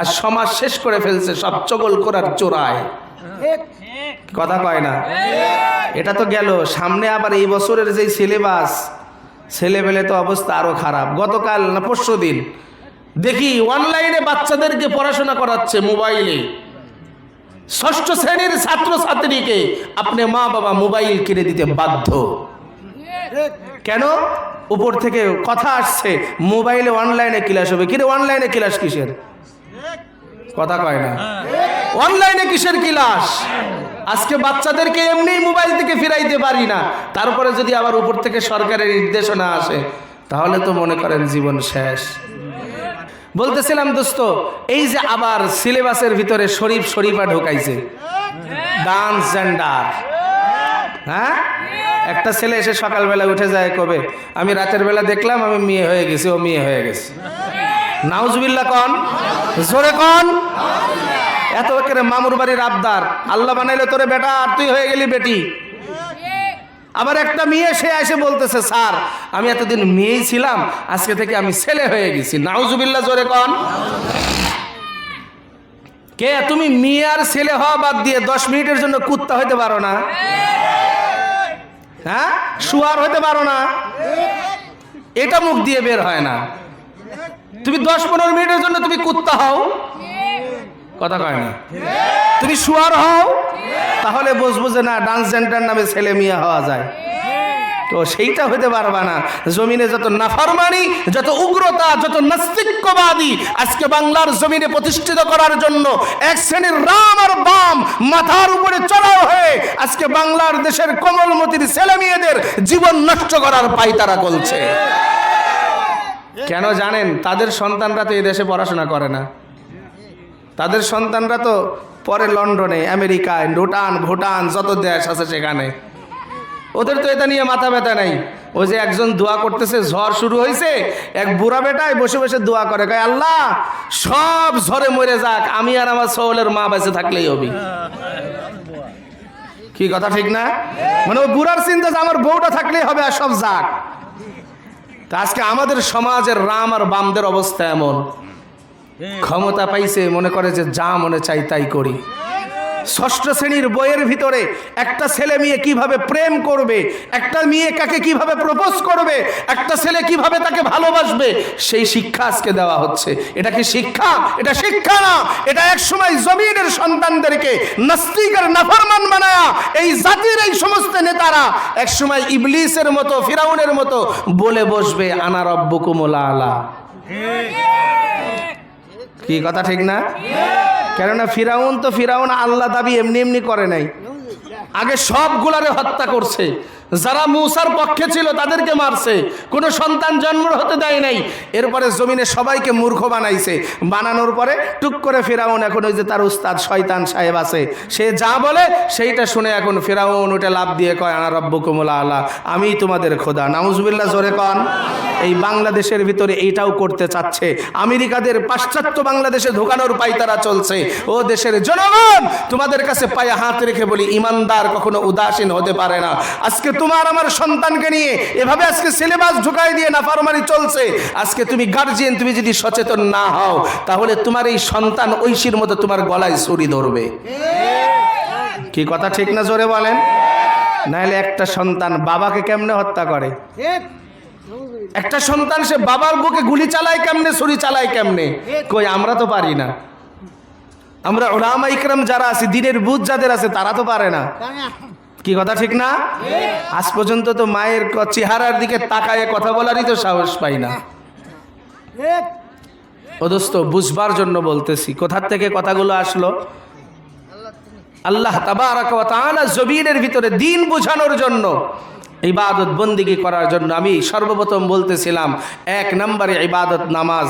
আর সমাজ শেষ করে ফেলছে সব চগল করার চোরায়। কথা কয় না? এটা তো গেল। সামনে আবার এই বছরের যেই সিলেবাস, ছেলেবেলে তো অবস্থা আরও খারাপ। গতকাল না পরশু দিন দেখি অনলাইনে বাচ্চাদেরকে পড়াশোনা করাচ্ছে মোবাইলে। ষষ্ঠ শ্রেণির ছাত্র ছাত্রীকে আপনি মা বাবা মোবাইল কিনে দিতে বাধ্য। কেন? উপর থেকে কথা আসছে, মোবাইলে অনলাইনে ক্লাস হবে। কিরে, অনলাইনে ক্লাস কিসের? কথা কয় না। অনলাইনে কিসের ক্লাস আজকে বাচ্চাদেরকে এমনি মোবাইল থেকে ফিরাইতে পারি না। তারপরে যদি আবার উপর থেকে সরকারের নির্দেশনা আসে, তাহলে তো মনে করেন জীবন শেষ। বলতেছিলাম, দোস্ত, এই যে আবার সিলেবাসের ভিতরে শরীফ শরীফা ঢোকাইছে। ডান্স জেন্ডার হ্যাঁ? একটা ছেলে এসে সকালবেলা উঠে যায় কবে? আমি রাতের বেলা দেখলাম আমি মেয়ে হয়ে গেছি, ও মেয়ে হয়ে গেছে। নাউজবিল্লা কন। জোরে কন। এত করে মামুর বাড়ির আবদার। আল্লাহ বানাইলে তোরে বেটা, আর তুই হয়ে গেলি বেটি। আবার একটা মেয়ে সে এসে বলতেছে, স্যার, আমি এতদিন মেয়েই ছিলাম, আজকে থেকে আমি ছেলে হয়ে গেছি। নাউজুবিল্লা জোরে কন। কে, তুমি মেয়ে আর ছেলে হওয়া বাদ দিয়ে দশ মিনিটের জন্য কুত্তা হইতে পারো না? হ্যাঁ? শুয়ার হইতে পারো না? এটা মুখ দিয়ে বের হয় না। তুমি দশ পনেরো মিনিটের জন্য তুমি কুত্তা হও। কথা কয় না। তুমি শুয়ার হও, তাহলে বুঝব যে না, ডান্স সেন্টার নামে ছেলে মেয়ে হওয়া যায়। তো সেইটা হতে পারবা না। জমিনে যত নাফরমানি, যত উগ্রতা, যত নাস্তিক্যবাদী, আজকে বাংলার জমিনে প্রতিষ্ঠিত করার জন্য এক শ্রেণির রাম আর বাম মাথার উপরে চড়াও হয়ে আজকে বাংলার দেশের কোমলমতির ছেলে মেয়েদের জীবন নষ্ট করার পাই তারা করছে। কেন জানেন, তাদের সন্তানরা তো এই দেশে পড়াশোনা করে না। তাদের সন্তানরা তো পরে লন্ডনে, আমেরিকায়, ভুটান ভুটান, যত দেশ আছে সেখানে। ওদের তো এটা নিয়ে মাথা ব্যথা নাই। ও যে একজন দোয়া করতেছে, ঝড় শুরু হয়েছে এক বুড়া বেটায় বসে বসে দোয়া করে, কয়, আল্লাহ, সব ঝড়ে মরে যাক, আমি আর আমার সৌলের মা বেঁচে থাকলেই হবি। কি কথা ঠিক না? মানে ও বুড়ার চিন্তা আমার বউটা থাকলেই হবে আর সব যাক। তা আজকে আমাদের সমাজের রাম আর বামদের অবস্থা এমন। ক্ষমতা পাইছে মনে করে যে যা মনে চাই তাই করি। ষষ্ঠ শ্রেণির বইয়ের ভিতরে একটা ছেলে মেয়ে কীভাবে প্রেম করবে একটা মেয়ে কাকে কীভাবে প্রপোজ করবে একটা ছেলে কীভাবে তাকে ভালোবাসবে সেই শিক্ষা আজকে দেওয়া হচ্ছে। এটা কি শিক্ষা? এটা শিক্ষা না। এটা এক সময় জমিনের সন্তানদেরকে নাস্তিকের নাফরমান বানায়া এই জাতির এই সমস্ত নেতারা এক সময় ইবলিসের মতো ফিরাউনের মতো বলে বসবে আনা রব্বকুমলা আলা। কি কথা ঠিক না? কেননা ফিরাউন তো ফিরাউন আল্লাহ দাবি এমনি এমনি করে নাই। আগে সবগুলারে হত্যা করছে। যারা মূসার পক্ষে ছিল তাদেরকে মারছে। কোনো সন্তান জন্ম হতে দেয় নাই। এরপরে জমিনে সবাইকে মূর্খ বানাইছে। বানানোর পরে টুক করে ফেরাউন এখন ওই যে তার উস্তাদ শয়তান সাহেব আছে। সে যা বলে সেইটা শুনে এখন ফেরাউন উঠে লাভ দিয়ে কয়, আনা রব্বু কুমলা আল্লাহ আমি তোমাদের খোদা। নাউজুবিল্লাহ, জোরে কন। এই বাংলাদেশের ভিতরে এইটাও করতে চাচ্ছে। আমেরিকাদের পাশ্চাত্য বাংলাদেশে ঢোকানোর পাইতারা চলছে। ও দেশের জনগণ, তোমাদের কাছে পায়ে হাত রেখে বলি, ইমানদার কখনো উদাসীন হতে পারে না। আজকে তোমার আমার সন্তানকে নিয়ে এভাবে আজকে সিলেবাস ঢুকাই দিয়ে নাফারমারি চলছে। আজকে তুমি গার্জিয়ান তুমি যদি সচেতন না হও, তাহলে তোমার এই সন্তান ঐশীর মতো তোমার গলায় ছুরি ধরবে। কি কথা ঠিক না জোরে বলেন? নাহলে একটা সন্তান বাবাকে কেমনে হত্যা করে? একটা সন্তান সে বাবার বুকে গুলি চালায় কেমনে, ছুরি চালায় কেমনে? কই, আমরা তো পারি না। আমরা ওলামা ইকরাম যারা আছে, দিনের বুধ যাদের আছে, তারা তো পারে না। কি কথা ঠিক না? আজ পর্যন্ত তো মায়ের চেহারার দিকে তাকায় কথা বলারই তো সাহস পাই না। ও দোস্ত, বুঝবার জন্য বলতেছি, কোথার থেকে কথাগুলো আসলো? আল্লাহ জমিনের ভিতরে দিন বোঝানোর জন্য, ইবাদত বন্দিগি করার জন্য আমি সর্বপ্রথম বলতেছিলাম, এক নম্বরে ইবাদত নামাজ